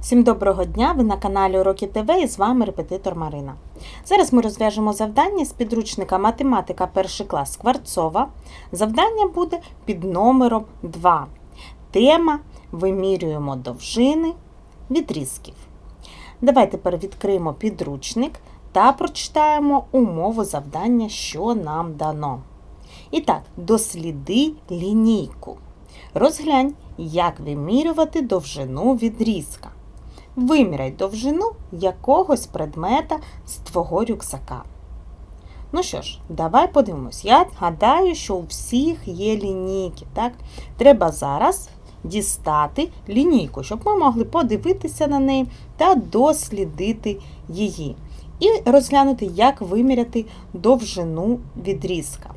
Всім доброго дня! Ви на каналі Уроки ТВ і з вами репетитор Марина. Зараз ми розв'яжемо завдання з підручника Математика 1 клас Скворцова. Завдання буде під номером 2. Тема Вимірюємо довжини відрізків. Давайте тепер відкриємо підручник та прочитаємо умову завдання, що нам дано. І так, досліди лінійку. Розглянь, як вимірювати довжину відрізка. Виміряй довжину якогось предмета з твого рюкзака. Ну що ж, давай подивимось. Я гадаю, що у всіх є лінійки. Так? Треба зараз дістати лінійку, щоб ми могли подивитися на неї та дослідити її. І розглянути, як виміряти довжину відрізка.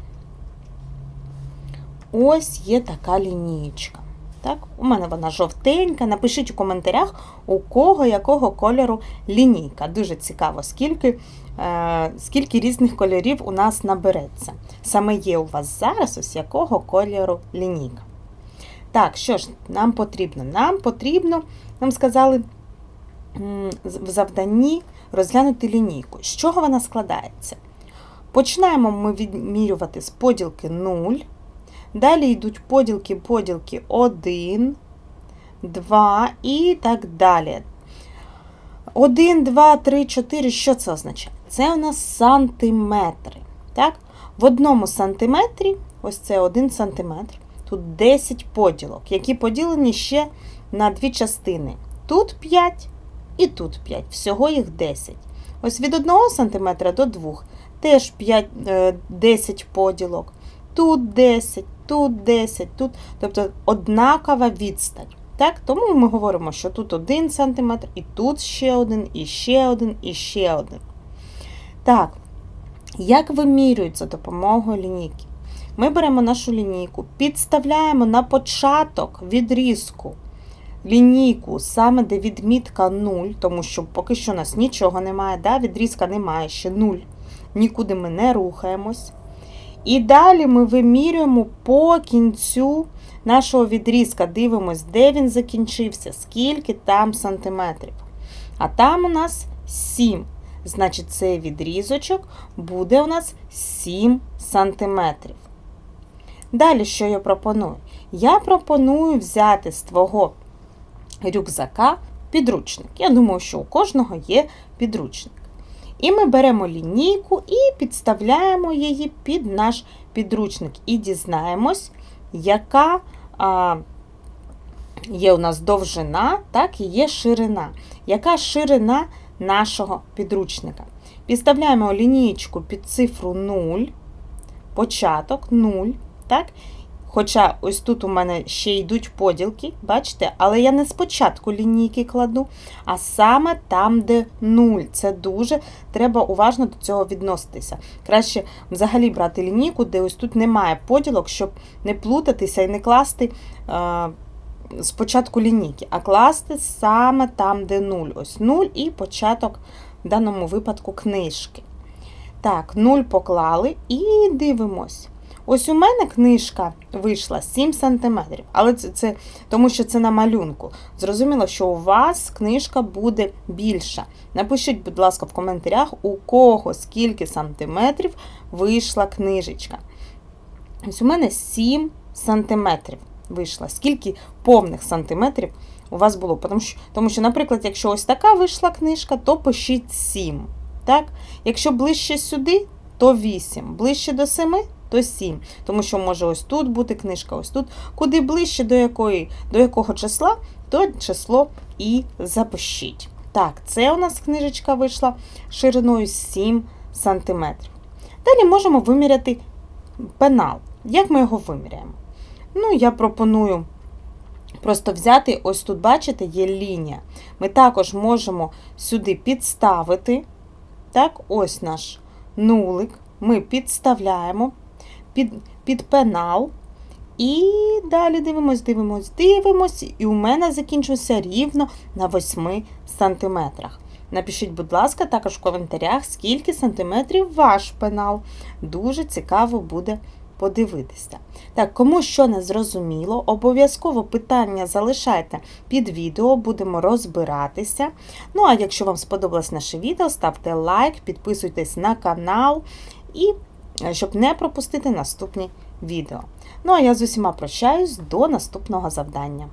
Ось є така лінієчка. Так? У мене вона жовтенька. Напишіть у коментарях, у кого якого кольору лінійка. Дуже цікаво, скільки е, скільки різних кольорів у нас набереться. Саме є у вас зараз ось якого кольору лінійка. Так, що ж нам потрібно? Нам потрібно, нам сказали в завданні розглянути лінійку. З чого вона складається? Починаємо ми відмірювати з поділки 0. Далі йдуть поділки, поділки 1, 2 і так далі. 1, 2, 3, 4. Що це означає? Це у нас сантиметри. Так? В одному сантиметрі, ось це 1 сантиметр, тут 10 поділок, які поділені ще на дві частини. Тут 5 і тут 5. Всього їх 10. Ось від 1 см до 2 теж 5, 10 е, поділок. Тут 10, тут 10, тут, тобто однакова відстань. Так? Тому ми говоримо, що тут 1 см, і тут ще один, і ще один, і ще один. Так, як вимірюють за допомогою лінійки? Ми беремо нашу лінійку, підставляємо на початок відрізку лінійку, саме де відмітка 0, тому що поки що у нас нічого немає, да? відрізка немає, ще 0. Нікуди ми не рухаємось. І далі ми вимірюємо по кінцю нашого відрізка, дивимось, де він закінчився, скільки там сантиметрів. А там у нас 7. Значить, цей відрізочок буде у нас 7 сантиметрів. Далі, що я пропоную? Я пропоную взяти з твого рюкзака підручник. Я думаю, що у кожного є підручник. І ми беремо лінійку і підставляємо її під наш підручник. І дізнаємось, яка а, є у нас довжина, так і є ширина. Яка ширина нашого підручника? Підставляємо лінієчку під цифру 0, початок 0. так? Хоча ось тут у мене ще йдуть поділки, бачите, але я не спочатку лінійки кладу, а саме там, де 0. Це дуже треба уважно до цього відноситися. Краще взагалі брати лінійку, де ось тут немає поділок, щоб не плутатися і не класти е, спочатку лінійки, а класти саме там, де 0. Ось 0 і початок в даному випадку книжки. Так, 0 поклали і дивимось. Ось у мене книжка вийшла 7 см, але це, це тому що це на малюнку. Зрозуміло, що у вас книжка буде більша. Напишіть, будь ласка, в коментарях, у кого скільки сантиметрів вийшла книжечка. Ось у мене 7 сантиметрів вийшла. Скільки повних сантиметрів у вас було? Тому що, тому що, наприклад, якщо ось така вийшла книжка, то пишіть 7. Так? Якщо ближче сюди, то 8. Ближче до 7 то 7. Тому що може ось тут бути книжка, ось тут. Куди ближче до якої, до якого числа, то число і запишіть. Так, це у нас книжечка вийшла шириною 7 см. Далі можемо виміряти пенал. Як ми його виміряємо? Ну, я пропоную просто взяти, ось тут, бачите, є лінія. Ми також можемо сюди підставити. Так, ось наш нулик. Ми підставляємо під під пенал. І далі дивимось, дивимось, дивимось, і у мене закінчився рівно на 8 сантиметрах. Напишіть, будь ласка, також в коментарях, скільки сантиметрів ваш пенал. Дуже цікаво буде подивитися. Так, кому що не зрозуміло, обов'язково питання залишайте під відео, будемо розбиратися. Ну, а якщо вам сподобалось наше відео, ставте лайк, підписуйтесь на канал і щоб не пропустити наступні відео. Ну а я з усіма прощаюсь до наступного завдання.